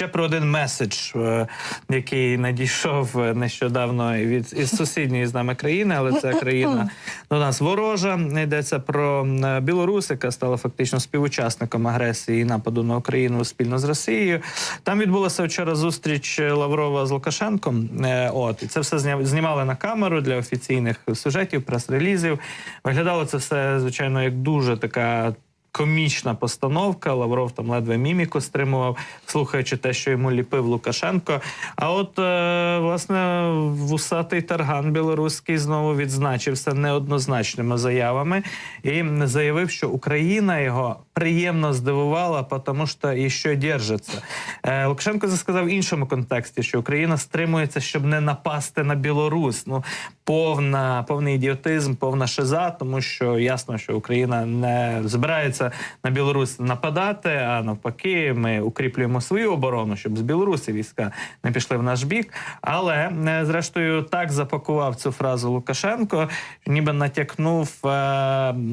ще про один меседж, е, який надійшов е, нещодавно від із сусідньої з нами країни, але це країна до нас ворожа. Йдеться про е, Білорусь, яка стала фактично співучасником агресії і нападу на Україну спільно з Росією. Там відбулася вчора зустріч Лаврова з Лукашенком. От і це все знімали на камеру для офіційних сюжетів, прес-релізів. Виглядало це все, звичайно, як дуже така. Комічна постановка. Лавров там ледве міміку стримував, слухаючи те, що йому ліпив Лукашенко. А от е, власне вусатий тарган білоруський знову відзначився неоднозначними заявами і заявив, що Україна його приємно здивувала, тому що і що держиться. Е, Лукашенко сказав в іншому контексті, що Україна стримується, щоб не напасти на Білорусь. Ну повна повний ідіотизм, повна шиза, тому що ясно, що Україна не збирається на Білорусь нападати. А навпаки, ми укріплюємо свою оборону, щоб з Білорусі війська не пішли в наш бік. Але е, зрештою так запакував цю фразу Лукашенко, ніби натякнув е,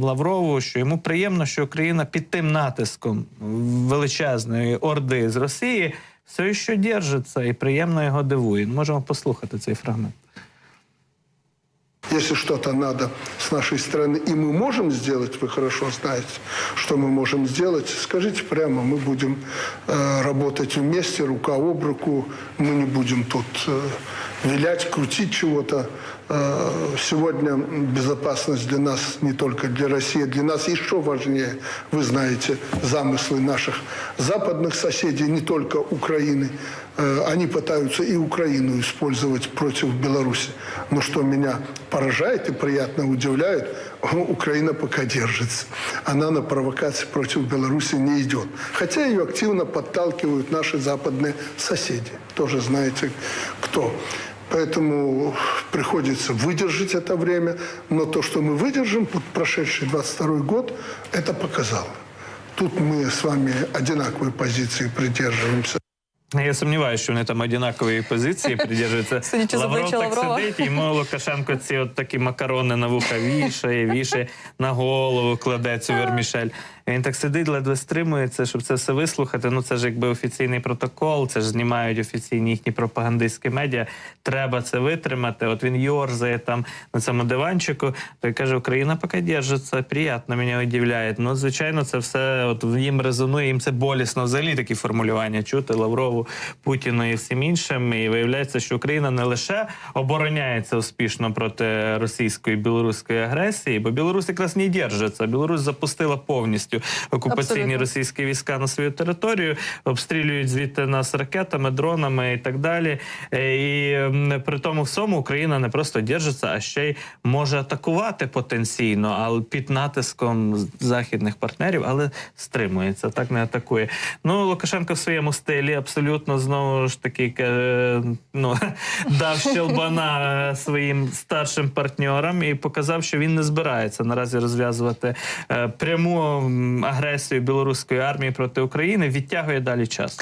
Лаврову, що йому приємно, що Україна під тим натиском величезної орди з Росії все ще держиться і приємно його дивує. Можемо послухати цей фрагмент. Если что-то надо с нашей стороны, и мы можем сделать, вы хорошо знаете, что мы можем сделать, скажите прямо, мы будем э, работать вместе, рука об руку, мы не будем тут э, вилять, крутить чего-то. Э, сегодня безопасность для нас, не только для России, для нас еще важнее. Вы знаете замыслы наших западных соседей, не только Украины. Э, Они пытаются и Украину использовать против Беларуси. Но что меня поражает и приятно удивляет, Украина пока держится. Она на провокации против Беларуси не идет. Хотя ее активно подталкивают наши западные соседи. Тоже знаете кто. Поэтому приходится выдержать это время. Но то, что мы выдержим, вот прошедший 22 год, это показало. Тут мы с вами одинаковой позиции придерживаемся. Я сумніваюся, що вони там однакової позиції придержуються. Судячи з Лавров обличчя так Лаврова. сидить, йому Лукашенко ці от такі макарони на вуха вішає, вішає на голову, кладе цю вермішель. Він так сидить, ледве стримується, щоб це все вислухати. Ну це ж якби офіційний протокол, це ж знімають офіційні їхні пропагандистські медіа. Треба це витримати. От він йорзає там на цьому диванчику. То й каже, Україна поки держиться, приємно мене удивляє. Ну, звичайно, це все от їм резонує, їм це болісно взагалі такі формулювання чути Лаврову, Путіну і всім іншим. І виявляється, що Україна не лише обороняється успішно проти російської білоруської агресії, бо Білорусь якраз не держиться. Білорусь запустила повністю окупаційні Абсолютно. російські війська на свою територію, обстрілюють звідти нас ракетами, дронами і так далі. Е, І при тому всьому Україна не просто держиться, а ще й може атакувати потенційно, але під натиском західних партнерів, але стримується, так не атакує. Ну Лукашенко в своєму стилі абсолютно знову ж таки е, ну, дав щелбана е, своїм старшим партнерам і показав, що він не збирається наразі розв'язувати пряму агресію білоруської армії проти України, відтягує далі час.